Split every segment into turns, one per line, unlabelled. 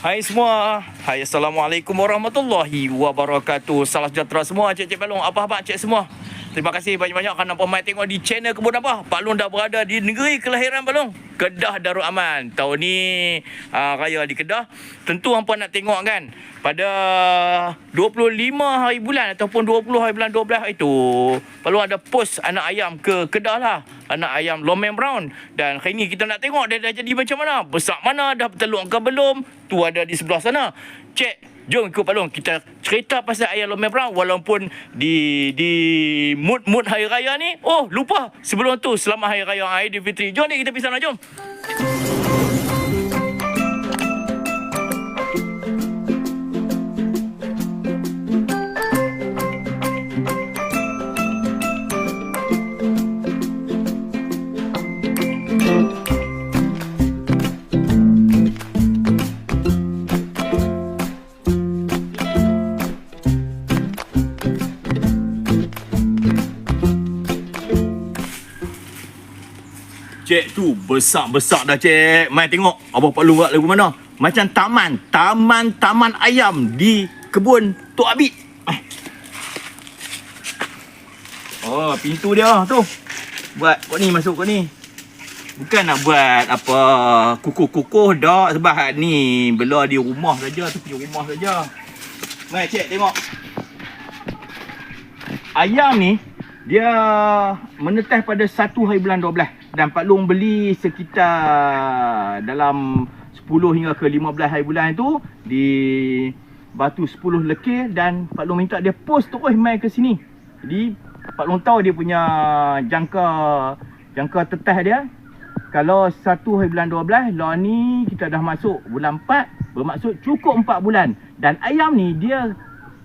Hai semua. Hai Assalamualaikum warahmatullahi wabarakatuh. Salam sejahtera semua cik-cik Pak Long. Apa khabar cik semua? Terima kasih banyak-banyak kerana pemain tengok di channel Kebun Apa. Pak Long dah berada di negeri kelahiran Pak Long. Kedah Darul Aman. Tahun ni uh, raya di Kedah. Tentu hampa nak tengok kan. Pada 25 hari bulan ataupun 20 hari bulan 12 itu. Pak Long ada post anak ayam ke Kedah lah. Anak ayam Lomen Brown. Dan hari ni kita nak tengok dia dah jadi macam mana. Besar mana, dah bertelur ke belum. Tu ada di sebelah sana. Cek Jom ikut Pak Long. Kita cerita pasal ayam Lomen Brown. Walaupun di di mood-mood hari raya ni Oh lupa. Sebelum tu Selamat Hari Raya Aidilfitri. Jom ni kita pergi sana. Jom Cik tu besar-besar dah cik Mai tengok Abang Pak Long buat lagu mana Macam taman Taman-taman ayam Di kebun Tok Abid Eh. Oh pintu dia tu Buat kau ni masuk kau ni Bukan nak buat apa kukuh-kukuh dak sebab ni bela di rumah saja tu punya rumah saja. Mai cik tengok. Ayam ni dia menetas pada 1 hari bulan 12 dan Pak Long beli sekitar dalam 10 hingga ke 15 hari bulan itu di Batu 10 Lekir dan Pak Long minta dia post terus mai ke sini. Jadi Pak Long tahu dia punya jangka jangka tetas dia. Kalau 1 hari bulan 12, lah ni kita dah masuk bulan 4, bermaksud cukup 4 bulan. Dan ayam ni dia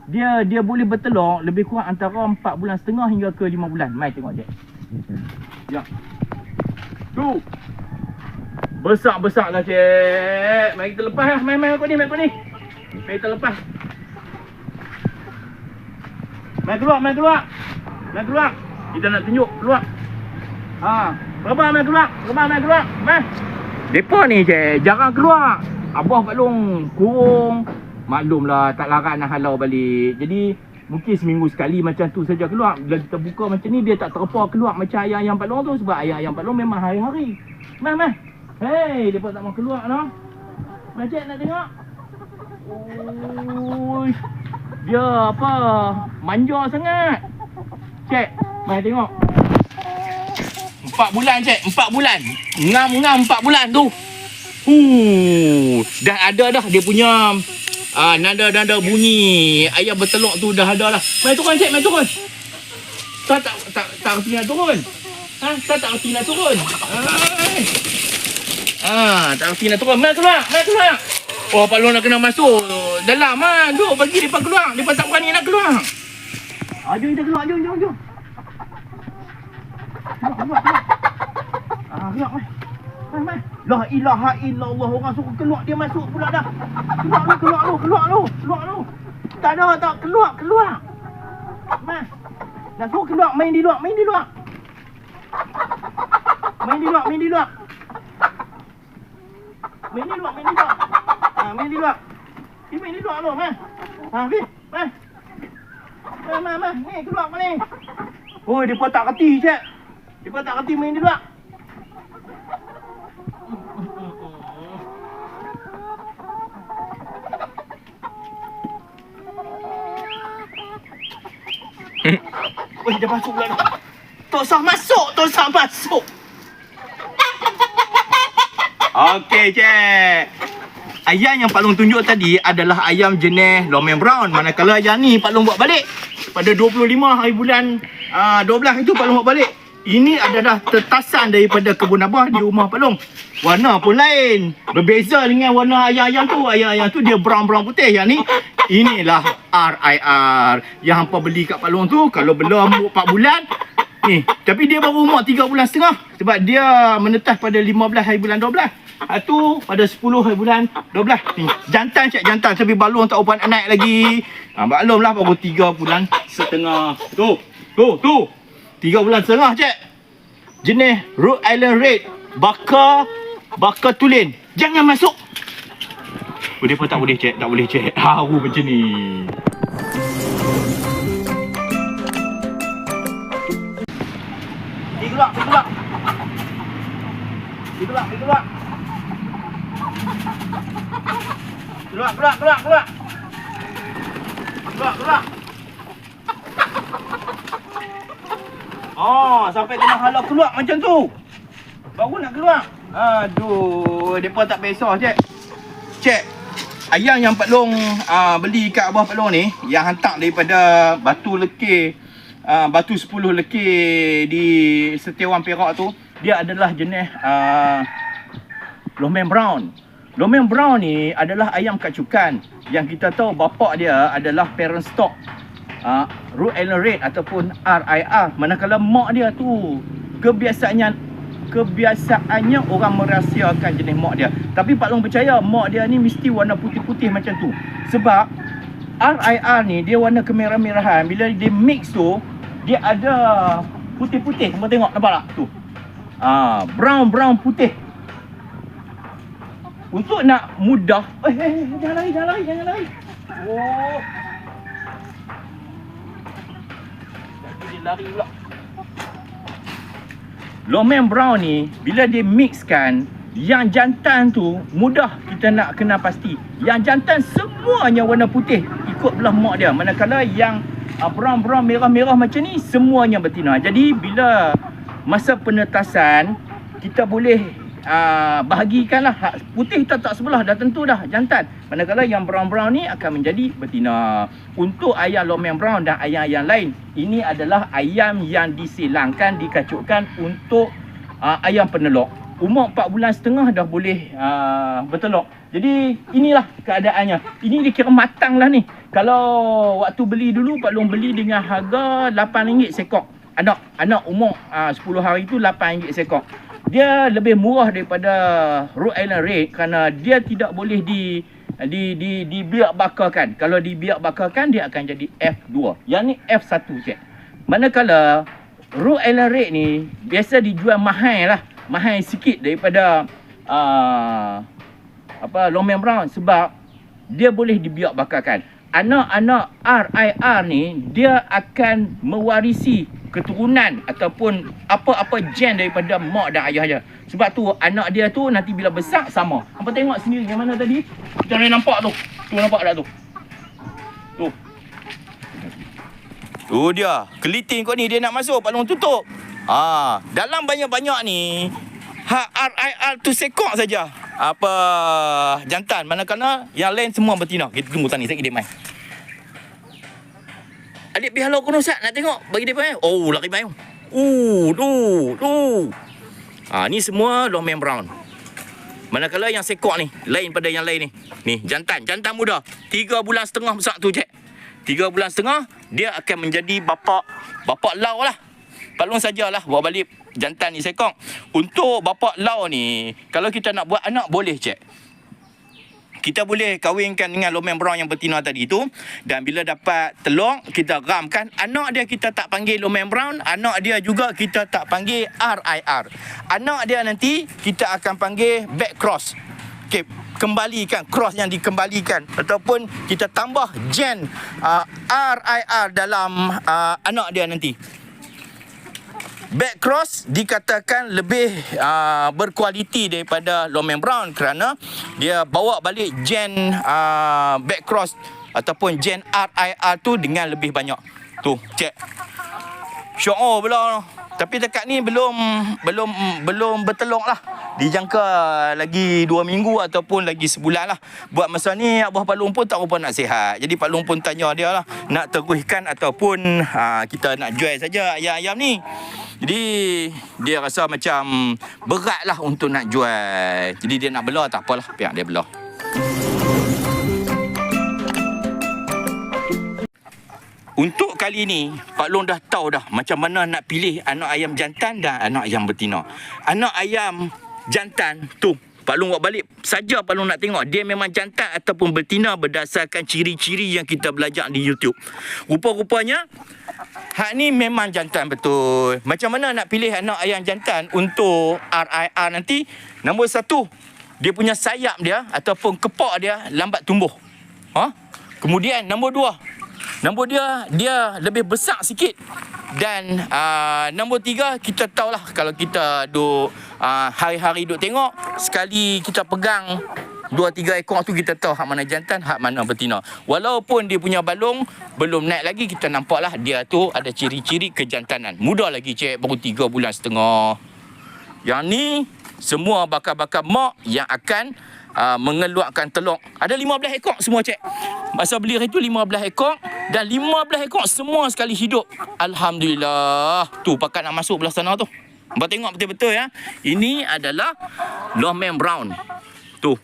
dia dia boleh bertelur lebih kurang antara 4 bulan setengah hingga ke 5 bulan. Mai tengok je. Ya. Tu. Besar-besar lah cik. Mari kita lepas lah. Mai mai kau ni, mai kau ni. Mari kita lepas. Mai keluar, mai keluar. Mai keluar. Kita nak tunjuk keluar. Ha, berapa mai keluar? Berapa mai keluar? Mai. Depa ni cik, jarang keluar. Abah Pak Long kurung. Maklumlah tak larat nak halau balik. Jadi mungkin seminggu sekali macam tu saja keluar. Bila kita buka macam ni dia tak terpa keluar macam ayam-ayam Pak Long tu sebab ayam-ayam Pak Long memang hari-hari. Mai mai. Hei, depa tak mau keluar noh. Mai cik nak tengok. Oi. Dia apa? Manja sangat. Cik, mai tengok. Empat bulan cik, empat bulan. Ngam-ngam empat bulan tu. Huh, dah ada dah dia punya ah nada-nada bunyi ayam bertelur tu dah ada lah. Mai turun cik, mai turun. Tak tak tak tak nak turun. Ha, tak tak nak turun. Ah, tak reti nak turun. Mai keluar, mai keluar. Oh, Pak Long nak kena masuk dalam ah. Jom bagi depa keluar. Depa tak berani nak keluar. Ah, kita keluar, jom, jom, jom. Keluar, keluar, keluar. Ah, keluar. La ilaha illallah orang suruh keluar dia masuk pula dah. Keluar lu, keluar lu, keluar lu, keluar lu. Tak ada tak keluar, keluar. Mai. Nak suruh keluar main di luar, main di luar. Main di luar, main di luar. Main di luar, main di luar. Ah, main di luar. Ni main di luar lu, mai. Ha. Mai. Mai, mai, mai. Ni keluar kau ni. Oh, dia pun tak reti, cik. Dia pun tak reti main di luar. Oh, dia masuk pula dah. Usah masuk, tak usah masuk. Okey, cik. Ayam yang Pak Long tunjuk tadi adalah ayam jenis Lomen Brown. Manakala ayam ni Pak Long buat balik pada 25 hari bulan uh, 12 itu Pak Long buat balik. Ini adalah tetasan daripada kebun abah di rumah Pak Long. Warna pun lain. Berbeza dengan warna ayam-ayam tu. Ayam-ayam tu dia brown-brown putih. Yang ni, inilah RIR. Yang hampa beli kat Pak Long tu, kalau belum 4 bulan, ni. Tapi dia baru umur 3 bulan setengah. Sebab dia menetas pada 15 hari bulan 12. Itu pada 10 hari bulan 12. Ni, jantan cik, jantan. Tapi balung tak upan naik lagi. Ha, maklumlah baru 3 bulan setengah. Tu, tu, tu. 3 bulan setengah cik. Jenis Rhode Island Red. Bakar, bakar tulen. Jangan masuk. Dia pun tak boleh cek, tak boleh cek. Haru macam ni. Pergi keluar, keluar. Keluar, keluar. Keluar, keluar, keluar, keluar. Oh, sampai tengah halau keluar macam tu. Baru nak keluar. Aduh, depa tak besar, cek. Cek. Ayam yang Pak Long uh, beli kat bawah Pak Long ni yang hantar daripada Batu Lekir uh, Batu 10 Lekir di Setiawan Perak tu dia adalah jenis uh, Lomen Brown. Lomen Brown ni adalah ayam kacukan yang kita tahu bapak dia adalah parent stock uh, Root Island Red ataupun RIR manakala mak dia tu kebiasaannya kebiasaannya orang merahsiakan jenis mak dia. Tapi Pak Long percaya mak dia ni mesti warna putih-putih macam tu. Sebab RIR ni dia warna kemerah-merahan. Bila dia mix tu dia ada putih-putih. Kau tengok nampak tak? Tu. Ah brown brown putih. Untuk nak mudah eh, eh, eh jangan lari jangan lari jangan lari. Oh Jadi dia lari pula Lomen brown ni bila dia mixkan yang jantan tu mudah kita nak kenal pasti. Yang jantan semuanya warna putih ikut belah mak dia. Manakala yang uh, brown-brown merah-merah macam ni semuanya betina. Jadi bila masa penetasan kita boleh uh, bahagikanlah hak putih kita tak sebelah dah tentu dah jantan. Manakala yang brown-brown ni akan menjadi betina. Untuk ayam lomen brown dan ayam-ayam lain, ini adalah ayam yang disilangkan, dikacukkan untuk uh, ayam penelok. Umur 4 bulan setengah dah boleh uh, bertelok. Jadi inilah keadaannya. Ini dikira matang lah ni. Kalau waktu beli dulu, Pak Long beli dengan harga RM8 sekok. Anak anak umur uh, 10 hari tu RM8 sekok dia lebih murah daripada Rhode Island Red kerana dia tidak boleh di di di di biak bakarkan. Kalau di biak bakarkan dia akan jadi F2. Yang ni F1 cik. Manakala Rhode Island Red ni biasa dijual mahal lah. Mahal sikit daripada uh, apa Lomen Brown sebab dia boleh dibiak bakarkan. Anak-anak RIR ni dia akan mewarisi keturunan ataupun apa-apa gen daripada mak dan ayah dia. Sebab tu anak dia tu nanti bila besar sama. Apa tengok sendiri yang mana tadi? Kita boleh nampak tu. Tu nampak tak tu? Tu. Tu dia. Keliting kau ni dia nak masuk Pak Long tutup. Ah, dalam banyak-banyak ni hak RIR tu sekok saja. Apa jantan manakala yang lain semua betina. Kita tunggu tani sekejap dia mai. Adik pergi halau kono Ustaz nak tengok bagi dia main. Oh lari main. Uh tu tu. Ah ni semua Lomen Brown. Manakala yang sekok ni lain pada yang lain ni. Ni jantan, jantan muda. 3 bulan setengah besar tu cek. 3 bulan setengah dia akan menjadi bapak bapak lau lah. Pak Long sajalah bawa balik jantan ni sekok. Untuk bapak lau ni kalau kita nak buat anak boleh cek kita boleh kahwinkan dengan Lomen Brown yang betina tadi tu. Dan bila dapat telur kita ramkan. Anak dia kita tak panggil Lomen Brown anak dia juga kita tak panggil RIR anak dia nanti kita akan panggil back cross. Okay, kembalikan. Cross yang dikembalikan. Ataupun kita tambah gen uh, RIR dalam uh, anak dia nanti Back cross dikatakan lebih uh, berkualiti daripada Lomen Brown kerana dia bawa balik gen uh, back cross ataupun gen RIR tu dengan lebih banyak. Tu, cek. Syok pula. Tapi dekat ni belum belum belum bertelur lah. Dijangka lagi dua minggu ataupun lagi sebulan lah. Buat masa ni Abah Pak Long pun tak rupa nak sihat. Jadi Pak Long pun tanya dia lah. Nak teruskan ataupun ha, kita nak jual saja ayam-ayam ni. Jadi dia rasa macam berat lah untuk nak jual. Jadi dia nak belah tak apalah. Pihak dia belah. Untuk kali ni, Pak Long dah tahu dah macam mana nak pilih anak ayam jantan dan anak ayam betina. Anak ayam jantan tu, Pak Long buat balik saja Pak Long nak tengok dia memang jantan ataupun betina berdasarkan ciri-ciri yang kita belajar di YouTube. Rupa-rupanya hak ni memang jantan betul. Macam mana nak pilih anak ayam jantan untuk RIR nanti? Nombor satu, dia punya sayap dia ataupun kepak dia lambat tumbuh. Ha? Kemudian nombor dua, nombor dia dia lebih besar sikit. Dan uh, nombor tiga kita tahulah kalau kita duk uh, hari-hari duk tengok sekali kita pegang dua tiga ekor tu kita tahu hak mana jantan, hak mana betina. Walaupun dia punya balung belum naik lagi kita nampaklah dia tu ada ciri-ciri kejantanan. Muda lagi cik baru tiga bulan setengah. Yang ni semua bakal-bakal mak yang akan uh, mengeluarkan telur. Ada 15 ekor semua cik. Masa beli hari tu 15 ekor dan 15 ekor semua sekali hidup. Alhamdulillah. Tu pakat nak masuk belah sana tu. Abang tengok betul-betul ya. Ini adalah Lomem Brown. Tu.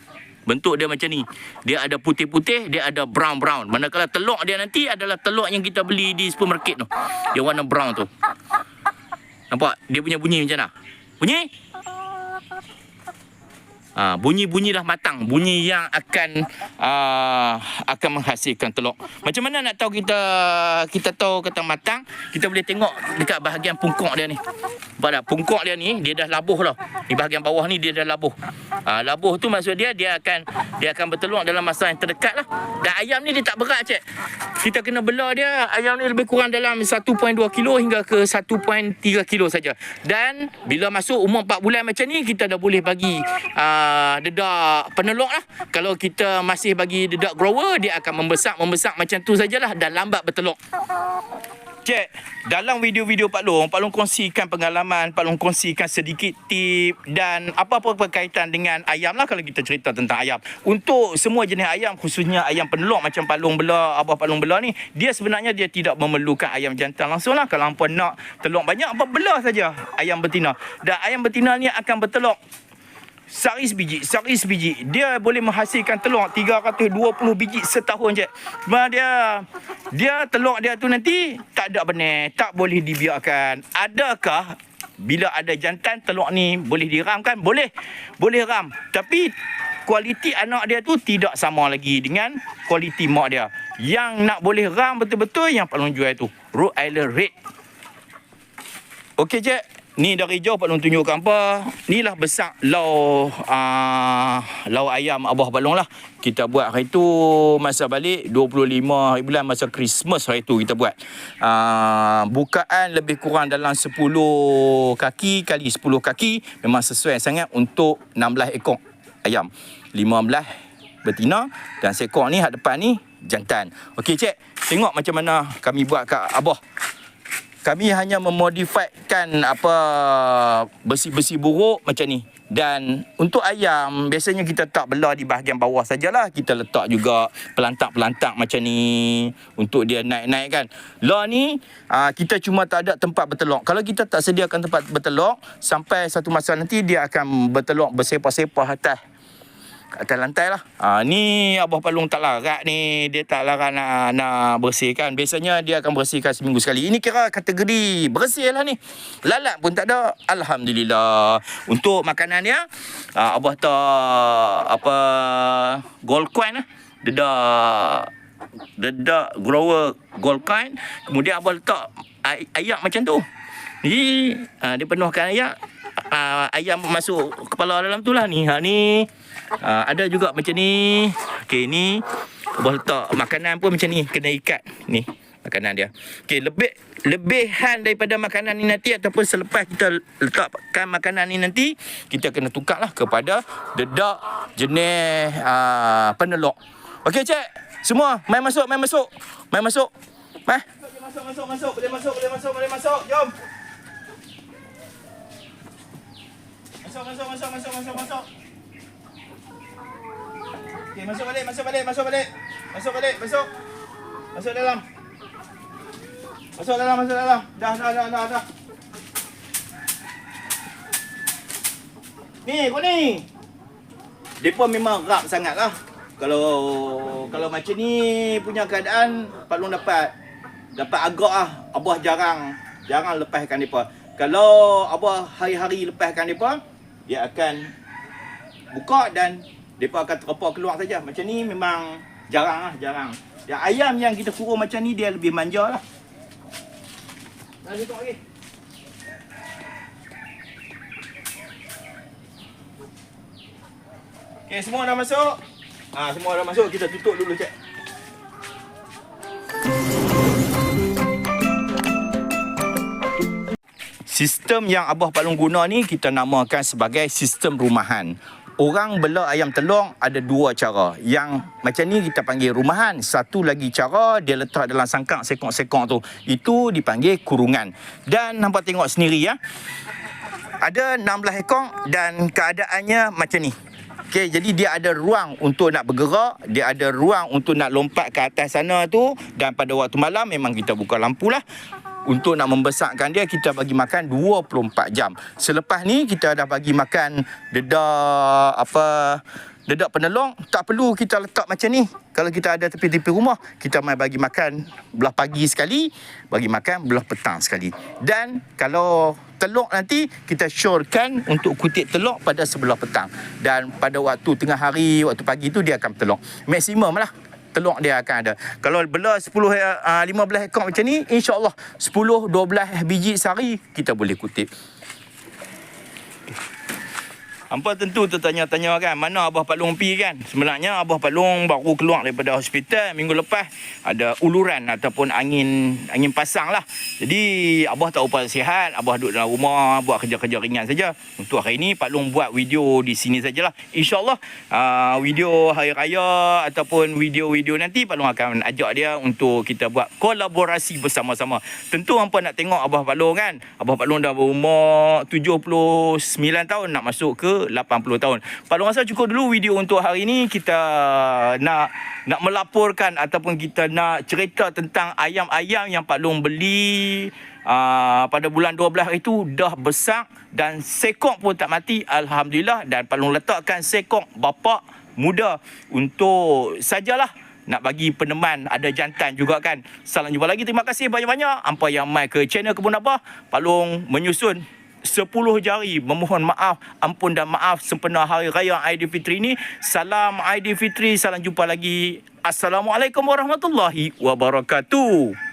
Bentuk dia macam ni. Dia ada putih-putih, dia ada brown-brown. Manakala telur dia nanti adalah telur yang kita beli di supermarket tu. Yang warna brown tu. Nampak? Dia punya bunyi macam mana? Bunyi? Ha, bunyi-bunyi dah matang. Bunyi yang akan uh, akan menghasilkan telur. Macam mana nak tahu kita kita tahu kata matang? Kita boleh tengok dekat bahagian pungkok dia ni. Tak? Pungkok dia ni dia dah labuh dah. Di bahagian bawah ni dia dah labuh. Ha, labuh tu maksud dia dia akan dia akan bertelur dalam masa yang terdekat lah. Dan ayam ni dia tak berat cik. Kita kena belah dia ayam ni lebih kurang dalam 1.2 kilo hingga ke 1.3 kilo saja. Dan bila masuk umur 4 bulan macam ni kita dah boleh bagi uh, dedak penelok lah. Kalau kita masih bagi dedak grower dia akan membesar membesar macam tu sajalah dan lambat bertelur. Cik, dalam video-video Pak Long, Pak Long kongsikan pengalaman, Pak Long kongsikan sedikit tip dan apa-apa berkaitan dengan ayam lah kalau kita cerita tentang ayam. Untuk semua jenis ayam, khususnya ayam penelok macam Pak Long bela, Abah Pak Long bela ni, dia sebenarnya dia tidak memerlukan ayam jantan langsung lah. Kalau hampa nak telur banyak, apa bela saja ayam betina. Dan ayam betina ni akan bertelur Saris biji, saris biji. Dia boleh menghasilkan telur 320 biji setahun je. Cuma dia dia telur dia tu nanti tak ada benar, tak boleh dibiarkan. Adakah bila ada jantan telur ni boleh diramkan? Boleh. Boleh ram. Tapi kualiti anak dia tu tidak sama lagi dengan kualiti mak dia. Yang nak boleh ram betul-betul yang paling jual tu. Rhode Island Red. Okey, Cik. Ni dari jauh Pak Long tunjukkan apa. Inilah besar lau uh, lau ayam Abah Balong lah. Kita buat hari tu masa balik 25 hari bulan masa Christmas hari tu kita buat. Uh, bukaan lebih kurang dalam 10 kaki kali 10 kaki. Memang sesuai sangat untuk 16 ekor ayam. 15 betina dan seekor ni hak depan ni jantan. Okey cik, tengok macam mana kami buat kat Abah kami hanya memodifikkan apa besi-besi buruk macam ni. Dan untuk ayam biasanya kita tak belah di bahagian bawah sajalah. Kita letak juga pelantak-pelantak macam ni untuk dia naik-naik kan. Lah ni aa, kita cuma tak ada tempat bertelur kalau kita tak sediakan tempat bertelur sampai satu masa nanti dia akan bertelur bersepah-sepah atas atas lantai lah. Ha, ni Abah Palung tak larat ni. Dia tak larat nak, nak bersihkan. Biasanya dia akan bersihkan seminggu sekali. Ini kira kategori bersih lah ni. Lalat pun tak ada. Alhamdulillah. Untuk makanan dia, ha, Abah tak apa gold coin lah. Dedak dedak grower gold coin. Kemudian Abah letak ay- ayak macam tu. Ni ha, dia penuhkan ayak. Uh, ayam masuk kepala dalam tu lah ni. Ha, ni Uh, ada juga macam ni. Okey, ni boleh letak makanan pun macam ni kena ikat ni makanan dia. Okey, lebih lebihan daripada makanan ni nanti ataupun selepas kita letakkan makanan ni nanti kita kena tukarlah kepada dedak jenis uh, penelok. Okey, cik. Semua mai masuk, mai masuk. Mai masuk. Mai. Masuk, masuk, masuk. Boleh masuk, boleh masuk, boleh masuk. Jom. Masuk, masuk, masuk, masuk, masuk, masuk. Okey, masuk balik, masuk balik, masuk balik. Masuk balik, masuk. Masuk dalam. Masuk dalam, masuk dalam. Dah, dah, dah, dah, dah. Ni, kau ni. Depa memang rap sangat lah. Kalau kalau macam ni punya keadaan Pak Long dapat dapat agak lah. Abah jarang jarang lepaskan depa. Kalau abah hari-hari lepaskan depa, dia akan buka dan Depa akan teropor keluar saja. Macam ni memang jarang lah, jarang. Ya, ayam yang kita kurung macam ni dia lebih manja lah. Dah tutup lagi. Okey, semua dah masuk. Ah, semua dah masuk. Kita tutup dulu, cik. Sistem yang Abah Palung guna ni kita namakan sebagai sistem rumahan. Orang bela ayam telur ada dua cara. Yang macam ni kita panggil rumahan. Satu lagi cara dia letak dalam sangkak sekong-sekong tu. Itu dipanggil kurungan. Dan nampak tengok sendiri ya. Ada 16 ekor dan keadaannya macam ni. Okey, jadi dia ada ruang untuk nak bergerak, dia ada ruang untuk nak lompat ke atas sana tu dan pada waktu malam memang kita buka lampu lah. Untuk nak membesarkan dia kita bagi makan 24 jam. Selepas ni kita dah bagi makan dedak apa dedak penelong tak perlu kita letak macam ni. Kalau kita ada tepi-tepi rumah, kita mai bagi makan belah pagi sekali, bagi makan belah petang sekali. Dan kalau telur nanti kita syorkan untuk kutip telur pada sebelah petang. Dan pada waktu tengah hari, waktu pagi tu dia akan telur. Maksimum lah telur dia akan ada. Kalau bela 10 uh, 15 ekor macam ni, insya-Allah 10 12 biji sehari kita boleh kutip. Hampa tentu tertanya-tanya kan. Mana Abah Palung pi kan? Sebenarnya Abah Palung baru keluar daripada hospital Minggu lepas. Ada uluran ataupun angin angin pasang lah. Jadi Abah tak upah sihat. Abah duduk dalam rumah Buat kerja-kerja ringan saja. Untuk hari ini Palung buat video di sini sajalah. InsyaAllah uh, Video Hari Raya Ataupun video-video nanti Palung akan ajak dia Untuk kita buat kolaborasi bersama-sama. Tentu hampa nak tengok Abah Palung kan? Abah Palung dah berumur 79 tahun Nak masuk ke 80 tahun. Palung rasa cukup dulu video untuk hari ini kita nak nak melaporkan ataupun kita nak cerita tentang ayam-ayam yang Pak Long beli uh, pada bulan 12 itu dah besar dan sekok pun tak mati alhamdulillah dan Pak Long letakkan sekok bapa muda untuk sajalah nak bagi peneman ada jantan juga kan. Salam jumpa lagi. Terima kasih banyak-banyak. Ampa yang mai ke channel Kebun Abah, Palung menyusun 10 jari memohon maaf ampun dan maaf sempena hari raya Aidilfitri ini. Salam Aidilfitri. Salam jumpa lagi. Assalamualaikum warahmatullahi wabarakatuh